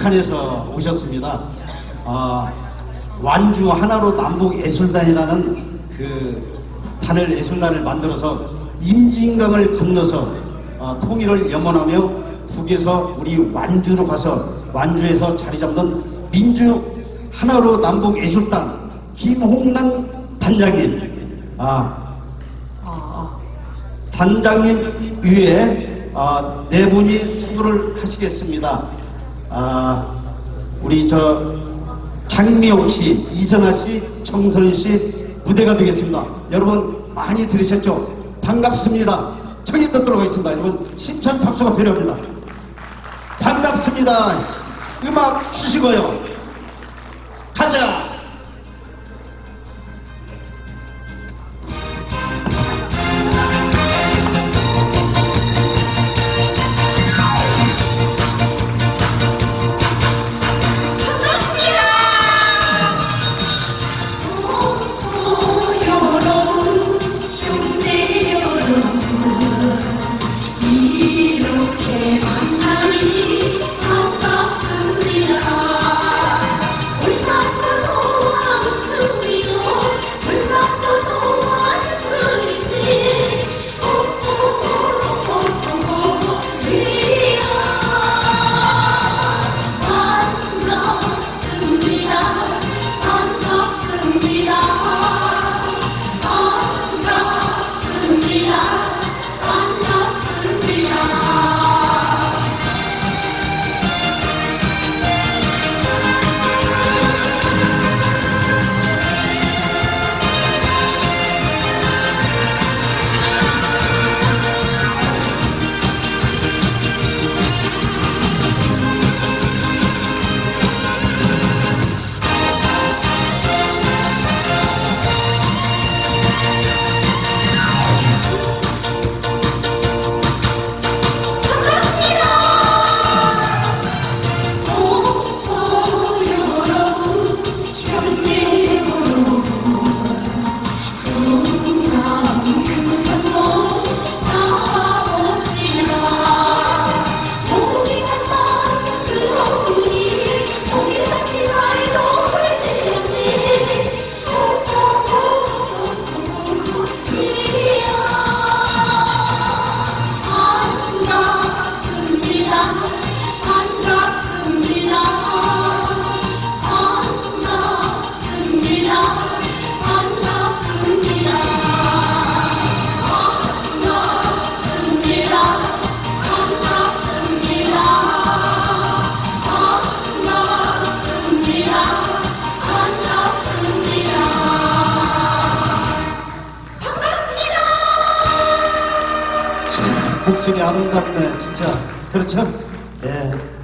북한에서 오셨습니다. 아, 완주 하나로 남북 예술단이라는 그 단을 예술단을 만들어서 임진강을 건너서 어, 통일을 염원하며 북에서 우리 완주로 가서 완주에서 자리 잡는 민주 하나로 남북 예술단 김홍란 단장님 아 단장님 위에 아, 네 분이 수고를 하시겠습니다. 아, 우리 저 장미옥 씨, 이선아 씨, 정선 씨 무대가 되겠습니다. 여러분 많이 들으셨죠? 반갑습니다. 청이 듣도록 하겠습니다. 여러분 심찬 박수가 필요합니다. 반갑습니다. 음악 주시고요. 가자. 목소리 아름답네, 진짜. 그렇죠? 예.